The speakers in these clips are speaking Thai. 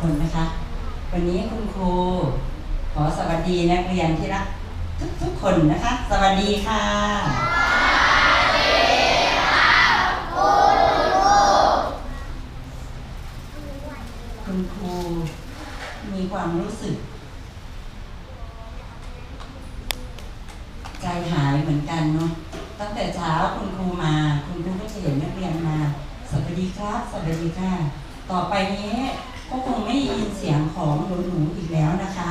คนนะคะ วันนี้คุณครูขอสวัสดีนักเรียนที่รักทุกทุกคนนะคะ สวัสดีค่ะคุณครูมีความรู้สึก ใจหายเหมือนกันเนาะตั้งแต่เช้าคุณครูมา คุณครูก็จะเห็นนักเรียนมา สวัสดีครับ สวัสดีค่ะ ต่อไปนี้ ก็คงไม่ได้ยินเสียงของหนูหนูๆอีกแล้วนะคะ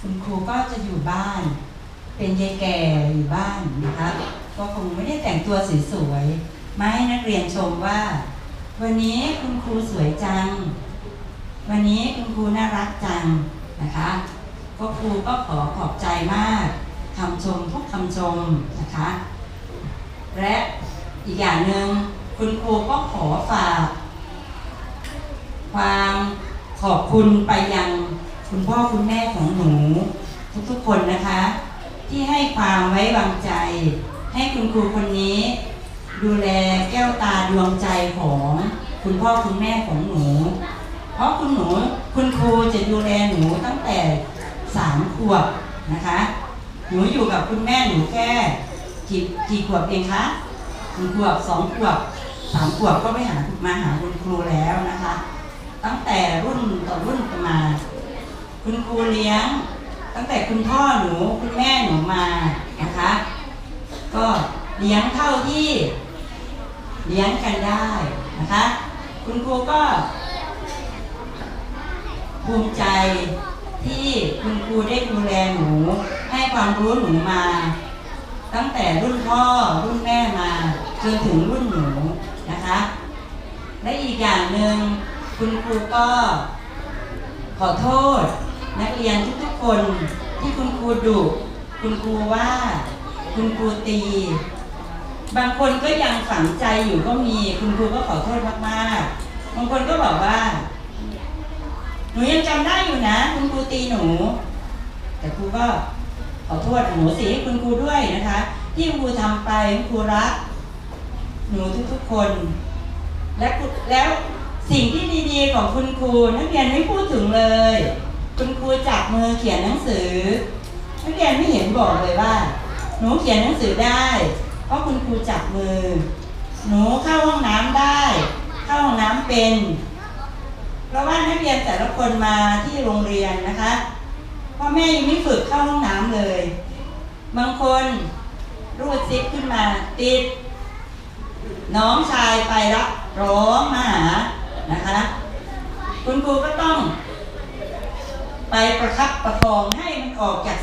คุณครูก็จะอยู่บ้าน เป็นยายแก่อยู่บ้านนะคะ ก็คงไม่ได้แต่งตัวสวยๆมาให้นักเรียนชมว่า วันนี้คุณครูสวยจัง วันนี้คุณครูน่ารักจังนะคะก็ครูก็ขอขอบใจมากคำชมทุกคำชมนะคะ และอีกอย่างหนึ่งคุณครูก็ขอฝาก ความขอบคุณไปยังคุณพ่อคุณแม่ของหนู ทุกๆคนนะคะ ที่ให้ความไว้วางใจ ให้คุณครูคนนี้ ดูแลแก้วตาดวงใจของคุณพ่อคุณแม่ของหนู เพราะคุณหนูคุณครูจะดูแลหนูตั้งแต่สามขวบนะคะ หนูอยู่กับคุณแม่หนูแค่กี่กี่ขวบเองคะหนึ่งขวบสองขวบสามขวบก็ไปหามาหาคุณครูแล้วนะคะ ตั้งแต่รุ่นต่อรุ่นมา คุณครูเลี้ยง ตั้งแต่คุณพ่อหนูคุณแม่หนูมานะคะ ก็เลี้ยงเท่าที่เลี้ยงกันได้นะคะ คุณครูก็ ภูมิใจที่คุณครูได้ดูแลหนู ให้ความรู้หนูมา ตั้งแต่รุ่นพ่อรุ่นแม่มาจนถึงรุ่นหนูนะคะ และอีกอย่างหนึ่ง คุณครูก็ขอโทษ นักเรียนทุกๆคนที่คุณครูดุคุณครูว่า คุณครูตี บางคนก็ยังฝังใจอยู่ก็มี คุณครูก็ขอโทษมากๆบางคนก็บอกว่า หนูยังจำได้อยู่นะ คุณครูตีหนู แต่ครูก็ขอโทษหนูสิให้คุณครูด้วยนะคะ ที่คุณครูทำไปคุณครูรักหนูทุกๆคน และแล้ว สิ่งที่ดีๆของคุณครูนักเรียนไม่พูดถึงเลย คุณครูจับมือเขียนหนังสือนักเรียนไม่เห็นบอกเลยว่า หนูเขียนหนังสือได้ เพราะคุณครูจับมือ หนูเข้าห้องน้ำได้ เข้าห้องน้ำเป็น เพราะว่านักเรียนแต่ละคนมาที่โรงเรียนนะคะพ่อแม่ยังไม่ฝึกเข้าห้องน้ำเลย บางคนรูดซิปขึ้นมาติด น้องชายไปรับร้องมาหา นะคะ คุณครูก็ต้อง ไปประคับประคองให้มันออกจาก